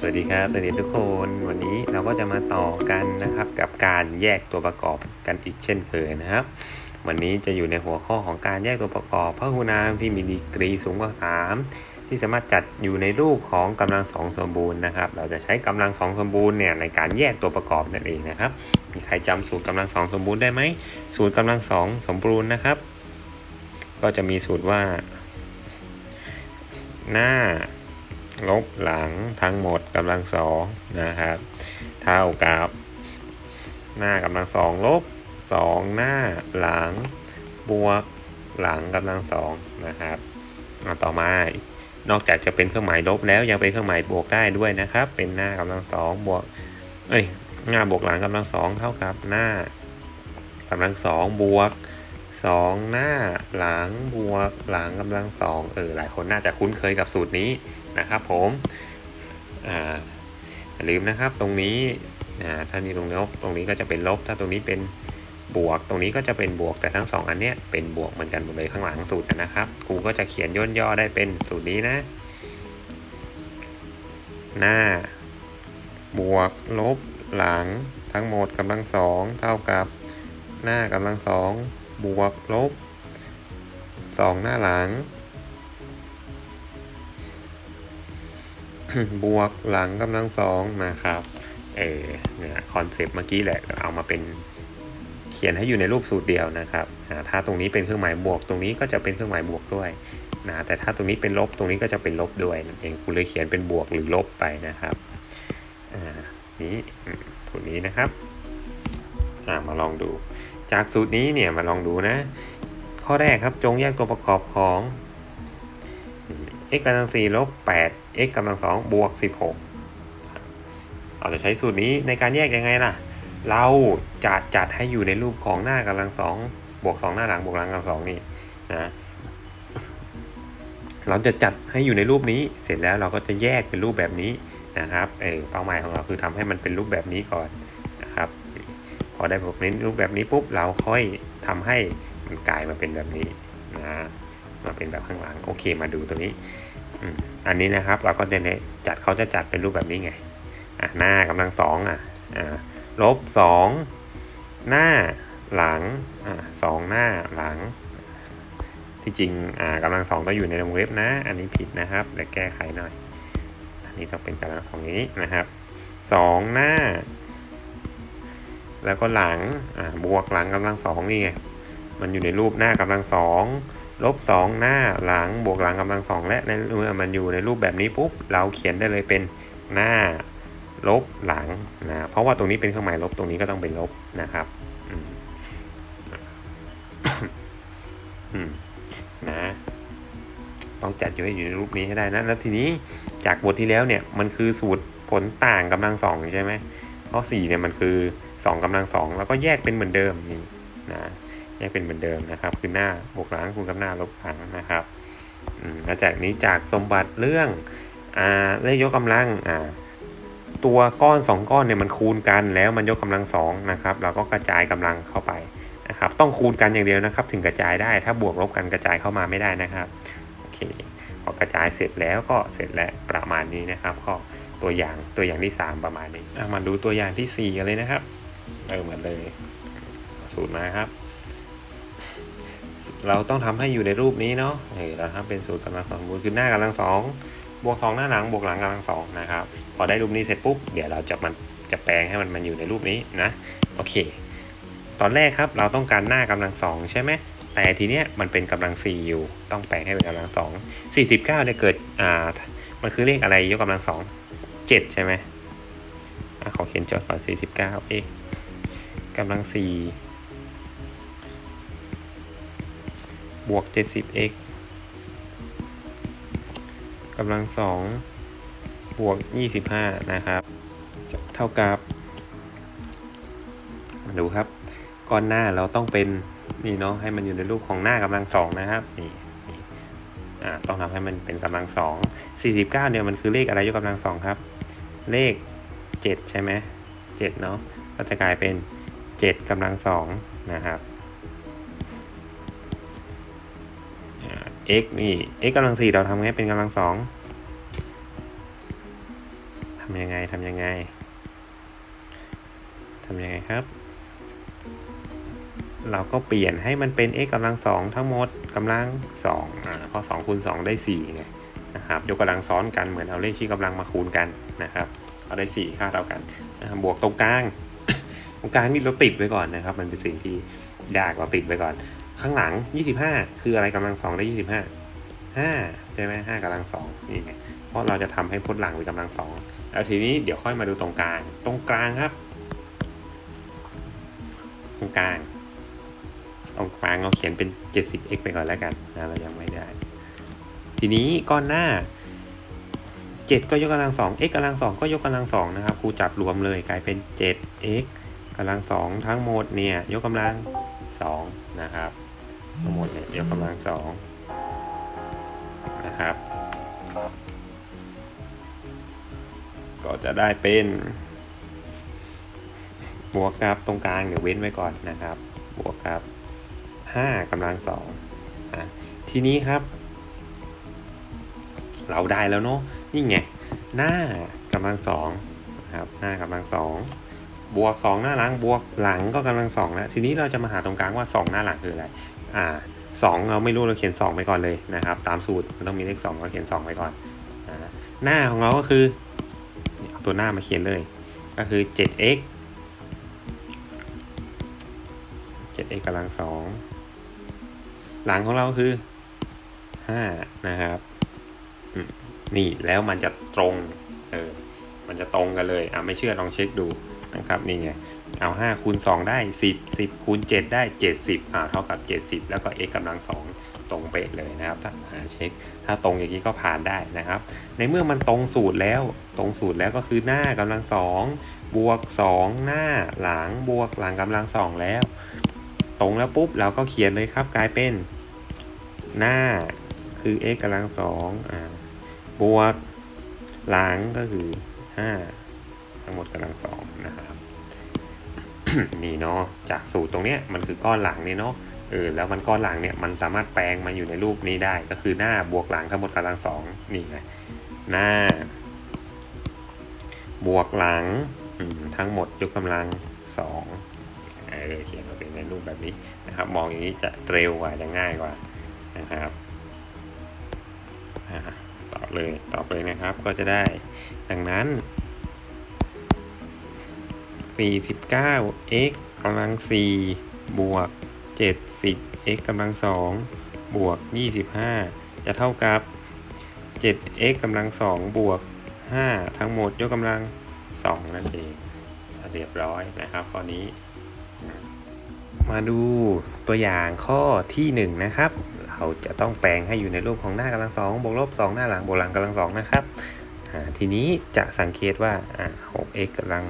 สวัสดีครับสวัสดีทุกคนวันนี้เราก็จะมาต่อกันนะครับกับการแยกตัวประกอบกันอีกเช่นเคยนะครับ วันนี้จะอยู่ในหัวข้อของการแยกตัวประกอบพหูนามที่มีดีกรีสูงกว่า 3 ที่สามารถจัดอยู่ในรูปของกำลังสองสมบูรณ์นะครับ เราจะใช้กำลังสองสมบูรณ์เนี่ยในการแยกตัวประกอบนั่นเองนะครับมีใครจำสูตรกำลังสองสมบูรณ์ได้ไหมสูตรกำลังสองสมบูรณ์นะครับ ก็จะมีสูตรว่าหน้า ลบหลังทั้งหมดกำลังสองนะครับ เท่ากับ หน้ากำลังสองลบสองหน้าหลังบวกหลังกำลังสองนะครับต่อมานอกจากจะเป็นเครื่องหมายลบแล้วยังเป็นเครื่องหมายบวกได้ด้วยนะครับ เป็นหน้ากำลังสองบวกเอ้ยหน้าบวกหลังกำลังสองเท่ากับหน้ากำลังสองบวก สองหน้าหลังบวกหลังกำลังสองเออหลายคนน่าจะคุ้นเคยกับสูตรนี้นะครับผมอ่าอย่าลืมนะครับตรงนี้อ่าถ้านี่ตรงลบตรงนี้ก็จะเป็นลบ ถ้าตรงนี้เป็นบวก ตรงนี้ก็จะเป็นบวกแต่ทั้งสองอันเนี้ยเป็นบวกเหมือนกันหมดเลยข้างหลังสูตรนะครับครูก็จะเขียนย่นย่อได้เป็นสูตรนี้นะ หน้า บวกลบหลังทั้งหมดกำลังสองเท่ากับหน้ากำลังสอง บวกลบสองหน้าหลัง บวกหลังกำลังสองนะครับ เออเนี่ยคอนเซปต์เมื่อกี้แหละเอามาเป็นเขียนให้อยู่ในรูปสูตรเดียวนะครับถ้าตรงนี้เป็นเครื่องหมายบวก ตรงนี้ก็จะเป็นเครื่องหมายบวกด้วยนะแต่ถ้าตรงนี้เป็นลบตรงนี้ก็จะเป็นลบด้วยนั่นเองกูเลยเขียนเป็นบวกหรือลบไปนะครับอ่านี้อืมสูตรนี้นะครับอ่ามาลองดู จากสูตรนี้เนี่ยมาลองดูนะ ข้อแรกครับจงแยกตัวประกอบของ x กำลัง4ลบ8 x กำลัง2บวก 16 เราจะใช้สูตรนี้ในการแยกยังไงล่ะ เราจะจัดให้อยู่ในรูปของหน้ากำลัง2บวก 2 หน้าหลังบวกหลังกำลัง2นี่นะเราจะจัดให้อยู่ในรูปนี้เสร็จแล้วเราก็จะแยกเป็นรูปแบบนี้นะครับเออเป้าหมายของเราคือทำให้มันเป็นรูปแบบนี้ก่อน พอได้แบบนี้รูปแบบนี้ปุ๊บเราค่อยทำให้มันกลายมาเป็นแบบนี้นะมาเป็นแบบข้างหลังโอเคมาดูตัวนี้อันนี้นะครับเราก็จะเนี่ยจัดเขาจะจัดเป็นรูปแบบนี้ไงอะหน้ากำลังสองอะอ่าลบสองหน้าหลังอ่าสองหน้าหลัง ที่จริงอ่ากำลังสองต้องอยู่ในวงเล็บนะ อันนี้ผิดนะครับเดี๋ยวแก้ไขหน่อยอันนี้ต้องเป็นกำลังสองนี้นะครับสองหน้า แล้วก็หลังอ่าบวกหลังกำลังสองนี่ไงมันอยู่ในรูปหน้ากำลังสองลบสองหน้าหลังบวกหลังกำลังสองและในเมื่อมันอยู่ในรูปแบบนี้ปุ๊บเราเขียนได้เลยเป็นหน้าลบหลังนะเพราะว่าตรงนี้เป็นเครื่องหมายลบตรงนี้ก็ต้องเป็นลบนะครับนะต้องจัดอยู่ให้อยู่ในรูปนี้ให้ได้นะแล้วทีนี้จากบทที่แล้วเนี่ยมันคือสูตรผลต่างกำลังสองใช่ไหม เพราะสี่เนี่ยมันคือสองกำลังสองแล้วก็แยกเป็นเหมือนเดิมนี่นะแยกเป็นเหมือนเดิมนะครับ คือหน้าบวกหลังคูณกับหน้าลบหลังนะครับอืมแล้วจากนี้จากสมบัติเรื่องอ่าเลขยกกำลังอ่าตัวก้อน 2 ก้อนเนี่ยมันคูณกันแล้วมันยกกำลังสองนะครับเราก็กระจายกำลังเข้าไปนะครับ ต้องคูณกันอย่างเดียวนะครับ ถึงกระจายได้ถ้าบวกลบกันกระจายเข้ามาไม่ได้นะครับโอเคพอกระจายเสร็จแล้วก็เสร็จแล้วประมาณนี้นะครับก็ ตัวอย่างตัวอย่างที่ 3 ประมาณนี้มาดูตัวอย่างทีสี่4กันเลยนะครับเริ่มกันเลยสูตรมาครับ เราต้องทำให้อยู่ในรูปนี้เนาะเออเราทำเป็นสูตรกำลังสองบวกคือหน้ากำลังสองบวกสองหน้าหลังบวกหลังกำลังสองนะครับพอได้รูปนี้เสร็จปุ๊บเดี๋ยวเราจะมันจะแปลงให้มันมันอยู่ในรูปนี้นะโอเค ตอนแรกครับเราต้องการหน้ากำลังสองใช่ไหมแต่ทีเนี้ยมันเป็นกำลังสี่อยู่ ต้องแปลงให้เป็นกำลังสองสี่สิบเก้าเนี่ยเกิดอ่ามันคือเลขอะไรยกกำลังสอง เจ็ดใช่ไหมอขอเขียนโจทย์ก่อนสี่สิบเก้าเอ๊ะกำลังสี่บวก 70x กำลังสองบวก25นะครับ เท่ากับมาดูครับก้อนหน้าเราต้องเป็นนี่เนาะให้มันอยู่ในรูปของหน้ากำลังสองนะครับนี่ต้องทำให้มันเป็นกำลังสอง49เนี่ยมันคือเลขอะไรยกกำลังสองครับ เลข 7 ใช่ไหม7เนาะก็จะกลายเป็น 7กำลังสองนะครับ x นี่ x กำลังสี่เราทำไงเป็นกำลังสองทำยังไงทำยังไงทำยังไงครับ เราก็เปลี่ยนให้มันเป็น x กำลังสองทั้งหมดกำลังสองอ่าเพราะสองคูณสองได้สี่ไง นะครับยกกำลังซ้อนกันเหมือนเอาเลขชี้กำลังมาคูณกันนะครับเอาได้สี่ค่าเท่ากันนะครับบวกตรงกลางตรงกลางนี่เราติดไว้ก่อนนะครับ มันเป็นสิ่งที่ยากเราติดไว้ก่อน ข้างหลัง 25 คืออะไรกำลังสองได้ 25 5ใช่ไหม5กำลังสองนี่ไงเพราะเราจะทำให้พจน์หลังเป็นกำลังสองแล้วทีนี้เดี๋ยวค่อยมาดูตรงกลาง ตรงกลางครับ ตรงกลางตรงกลางเราเขียนเป็น 70x ไปก่อนแล้วกันนะเรายังไม่ได้ ทีนี้ก้อนหน้า 7 ก็ยกกำลังสอง x กำลังสองก็ยกกำลังสองนะครับครูจับรวมเลยกลายเป็น 7x กำลังสองทั้งหมดเนี่ยยกกำลังสองนะครับทั้งหมดเนี่ยยกกำลังสองนะครับ ก็จะได้เป็นบวกกับตรงกลางเดี๋ยวเว้นไว้ก่อนนะครับ บวกกับห้ากำลังสองทีนี้ครับ เราได้แล้วเนาะนี่ไงหน้ากำลังสองนะครับหน้ากำลังสองบวกสองหน้าหลังบวกหลังก็กำลังสองแล้วทีนี้เราจะมาหาตรงกลางว่าสองหน้าหลังคืออะไรอ่าสองเราไม่รู้เราเขียนสองไปก่อนเลยนะครับ ตามสูตรมันต้องมีเลขสองเราเขียนสองไปก่อนหน้าของเราก็คือเอาตัวหน้ามาเขียนเลย ก็คือ 7x 7x กำลังสองหลังของเราคือ5นะครับ นี่แล้วมันจะตรงเออมันจะตรงกันเลยอะไม่เชื่อลองเช็คดูนะครับนี่ไงเอา5คูณ2ได้ 10 10คูณ7ได้ 70อ่าเท่ากับ 70 แล้วก็ x กำลัง2ตรงเป๊ะเลยนะครับถ้าหาเช็ค ถ้าตรงอย่างนี้ก็ผ่านได้นะครับ ในเมื่อมันตรงสูตรแล้วตรงสูตรแล้วก็คือหน้ากำลัง2บวก 2 หน้าหลังบวกหลังกำลัง2แล้ว ตรงแล้วปุ๊บเราก็เขียนเลยครับกลายเป็นหน้าคือ x กำลังสองอ่า บวกหลังก็คือห้าทั้งหมดกำลังสองนะครับนี่เนาะจากสูตรตรงเนี้ยมันคือก้อนหลังเนี่ยเนาะเออแล้วมันก้อนหลังเนี่ยมันสามารถแปลงมาอยู่ในรูปนี้ได้ ก็คือหน้าบวกหลังทั้งหมดกำลังสองนี่ไงหน้า บวกหลังทั้งหมดยกกำลังสองเออเขียนมาเป็นในรูปแบบนี้นะครับ มองอย่างนี้จะเร็วกว่าจะง่ายกว่านะครับอ่า ตอเลยตอเลยนะครับ ก็จะได้ ดังนั้น 49 x กำลัง 4 บวก 70 x กำลัง 2 บวก 25 จะเท่ากับ 7x กำลัง 2 บวก 5 ทั้งหมดยกกำลัง 2 นั่นเอง เรียบร้อยนะครับข้อนี้ มาดูตัวอย่างข้อที่1นะครับ เราจะต้องแปลงให้อยู่ในรูปของหน้ากำลังสองบวกลบ2หน้าหลังบวกหลังกำลังสองนะครับทีนี้จะสังเกตว่า 6x กำลัง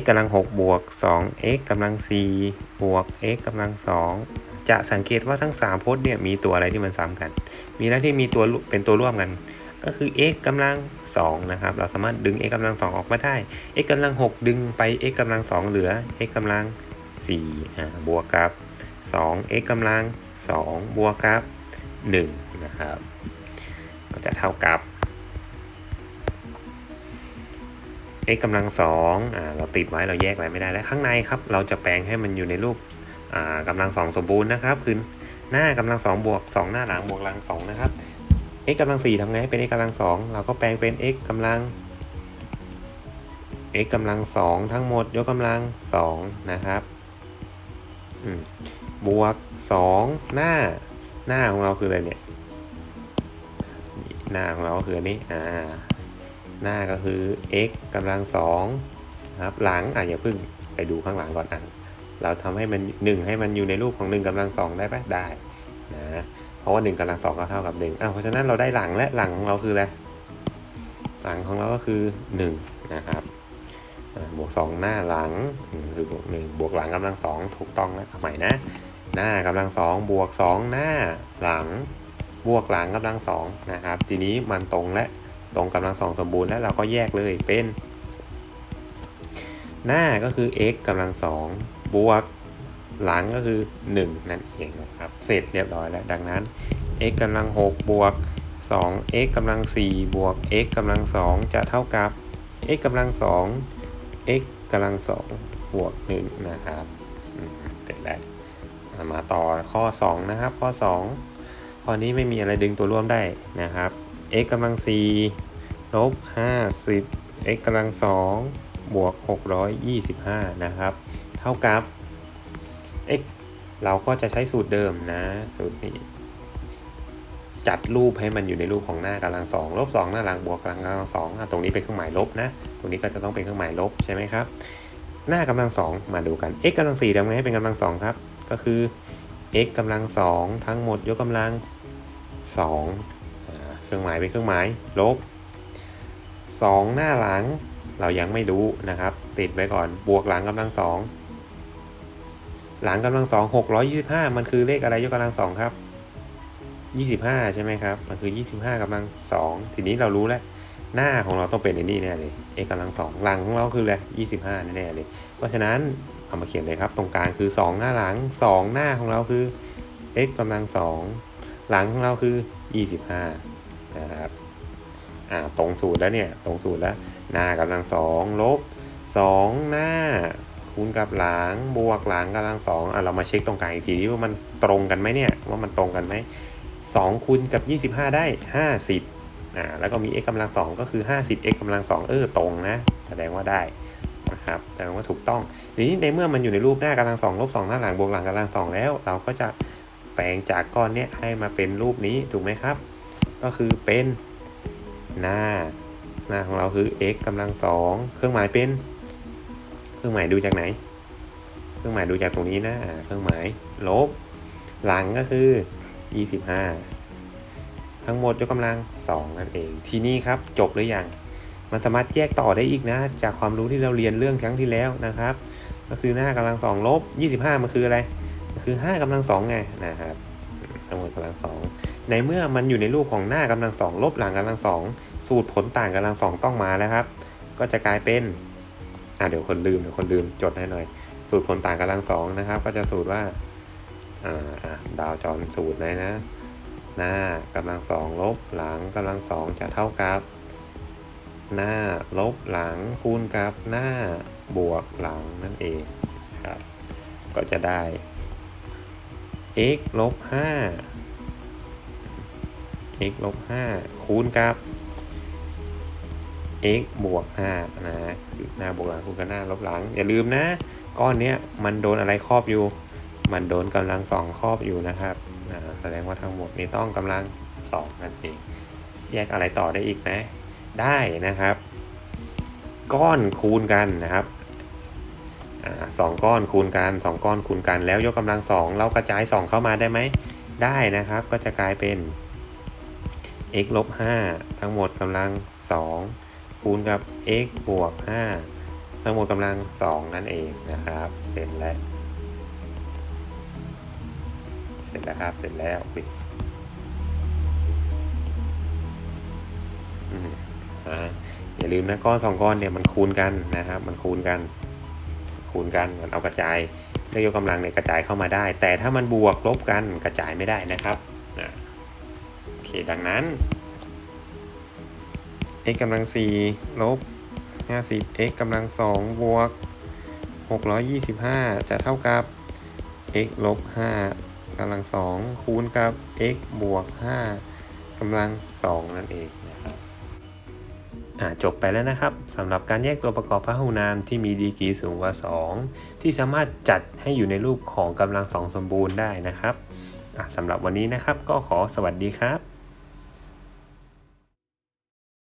x กำลัง6บวก 2x กำลัง4บวก x กำลัง2จะสังเกตว่าทั้ง3พจน์เนี่ยมีตัวอะไรที่มันซ้ำกัน มีอะไรที่มีตัวเป็นตัวร่วมกัน ก็คือ x กำลัง2นะครับ เราสามารถดึง x กำลัง2ออกมาได้ x กำลัง6ดึงไป x กำลัง2เหลือ x กำลัง 4อ่าบวกกับ 2x กำลัง 2 บวกกับ 1 นะครับ ก็จะเท่ากับ x กำลัง2อ่าเราติดไว้เราแยกไว้ไม่ได้แล้วข้างในครับ เราจะแปลงให้มันอยู่ในรูปอ่ากำลัง 2 สมบูรณ์นะครับ คือหน้ากำลัง 2 บวก 2 หน้าหลังบวกหลัง 2 นะครับ x กำลัง4ทำไงให้เป็น x กำลัง 2 เราก็แปลงเป็น x กำลัง x กำลัง 2 ทั้งหมดยกกำลัง 2 นะครับ บวก2หน้า หน้าของเราคืออะไรเนี่ย หน้าของเราก็คือนี้อ่าหน้าก็คือ x กำลังสองนะครับหลังอะอย่าเพิ่งไปดูข้างหลังก่อนอะเราทำให้มันหนึ่งให้มันอยู่ในรูปของหนึ่งกำลังสองได้ปะได้นะเพราะว่าหนึ่งกำลังสองก็เท่ากับหนึ่งอะเพราะฉะนั้นเราได้หลังและหลังของเราคืออะไรหลังของเราก็คือหนึ่งนะครับ บวกสองหน้าหลังคือบวกหนึ่งบวกหลังกำลังสองถูกต้องแล้วเอาใหม่นะ หน้ากำลังสองบวกสองหน้าหลัง บวกหลังกำลังสองนะครับ ทีนี้มันตรงและตรงกำลังสองสมบูรณ์แล้วเราก็แยกเลยเป็น หน้าก็คือ x กำลังสองบวกหลังก็คือ 1 นั่นเองนะครับ เสร็จเรียบร้อยแล้ว ดังนั้น x กำลัง6บวก 2x กำลัง4บวก x กำลัง2จะเท่ากับ x กำลังสอง x กำลังสองบวกหนึ่งนะครับเสร็จแล้วมาต่อข้อ 2 นะครับ ข้อ 2 ข้อนี้ไม่มีอะไรดึงตัวร่วมได้นะครับ x กำลัง4ลบ50 x กำลัง2บวก 625 นะครับ เท่ากับ x เราก็จะใช้สูตรเดิมนะ สูตรนี้ จัดรูปให้มันอยู่ในรูปของหน้ากำลังสองลบสองหน้าหลังบวกกำลังสองอะตรงนี้เป็นเครื่องหมายลบนะ ตรงนี้ก็จะต้องเป็นเครื่องหมายลบใช่ไหมครับ หน้ากำลังสองมาดูกัน x กำลังสี่ทำไงให้เป็นกำลังสองครับ ก็คือ x กำลังสองทั้งหมดยกกำลังสองเครื่องหมายเป็นเครื่องหมายลบสองหน้าหลังเรายังไม่รู้นะครับ ติดไว้ก่อนบวกหลังกำลังสองหลังกำลังสองหกร้อยยี่สิบห้ามันคือเลขอะไรยกกำลังสองครับ ยี่สิบห้าใช่ไหมครับ มันคือยี่สิบห้ากำลังสองทีนี้เรารู้แล้ว หน้าของเราต้องเป็นในนี่แน่เลย x กำลังสองหลังของเราคืออะไรยี่สิบห้าแน่เลย เพราะฉะนั้นเอามาเขียนเลยครับ ตรงกลางคือสองหน้าหลังสองหน้าของเราคือ x กำลังสองหลังของเราคือยี่สิบห้านะครับอ่าตรงสูตรแล้วเนี่ย ตรงสูตรแล้ว หน้ากำลังสองลบสองหน้าคูณกับหลังบวกหลังกำลังสองอะเรามาเช็คตรงกลางอีกทีว่ามันตรงกันไหมเนี่ยว่ามันตรงกันไหม สองคูณกับยี่สิบห้าได้ห้าสิบอ่าแล้วก็มี x กำลังสองก็คือห้าสิบ x กำลังสองเออตรงนะ แสดงว่าได้นะครับแสดงว่าถูกต้องทีนี้ในเมื่อมันอยู่ในรูปหน้ากำลังสองลบสองหน้าหลังบวกหลังกำลังสองแล้ว เราก็จะแปลงจากก้อนเนี้ยให้มาเป็นรูปนี้ถูกไหมครับ ก็คือเป็นหน้าหน้าของเราคือ x กำลังสองเครื่องหมายเป็น เครื่องหมายดูจากไหน เครื่องหมายดูจากตรงนี้นะอ่าเครื่องหมายลบ หลังก็คือ 25 ทั้งหมดยกกำลัง 2 นั่นเอง ทีนี้ครับจบหรือยังมันสามารถแยกต่อได้อีกนะ จากความรู้ที่เราเรียนเรื่องครั้งที่แล้วนะครับ ก็คือหน้ากำลังสองลบ25 มันคืออะไรมันคือ5กำลังสองไงนะครับทั้งหมดกำลังสองในเมื่อมันอยู่ในรูปของหน้ากำลังสองลบหลังกำลังสองสูตรผลต่างกำลังสองต้องมาแล้วครับ ก็จะกลายเป็นอะเดี๋ยวคนลืมเดี๋ยวคนลืมจดให้หน่อย สูตรผลต่างกำลังสองนะครับ ก็จะสูตรว่า อ่าอะดาวจรสูตรเลยนะ หน้ากำลังสองลบหลังกำลังสองจะเท่ากับ หน้าลบหลังคูณกับหน้าบวกหลังนั่นเองครับ ก็จะได้ x ลบห้า x ลบห้าคูณกับ x บวกห้านะหน้าบวกหลังคูณกับหน้าลบหลัง อย่าลืมนะ ก้อนเนี้ยมันโดนอะไรครอบอยู่ มันโดนกำลังสองครอบอยู่นะครับแสดงว่าทั้งหมดนี้ต้องกำลังสองนั่นเอง แยกอะไรต่อได้อีกไหมได้นะครับ ก้อนคูณกันนะครับสองก้อนคูณกันสองก้อนคูณกัน แล้วยกกำลังสองเรากระจายสองเข้ามาได้ไหมได้นะครับก็จะกลายเป็น x ลบห้าทั้งหมดกำลังสองคูณกับ x บวกห้าทั้งหมดกำลังสองนั่นเองนะครับ เสร็จแล้ว ร็จแล้วครับ เสร็จแล้วอุ๊ยอืมอ่าอย่าลืมนะก้อนสองก้อนเนี่ยมันคูณกันนะครับ มันคูณกัน คูณกันมันเอากระจายเรื่องยกกำลังเนี่ยกระจายเข้ามาได้ แต่ถ้ามันบวกลบกันกระจายไม่ได้นะครับโอเคดังนั้น x กำลังสี่ลบห้าสิบ x กำลังสองบวกหกร้อยยี่สิบห้าจะเท่ากับ x ลบห้า กำลังสองคูณกับ x บวกห้ากำลังสองนั่นเองนะครับจบไปแล้วนะครับสำหรับการแยกตัวประกอบพหุนามที่มีดีกรีสูงกว่า 2 ที่สามารถจัดให้อยู่ในรูปของกำลังสองสมบูรณ์ได้นะครับสำหรับวันนี้นะครับก็ขอสวัสดีครับ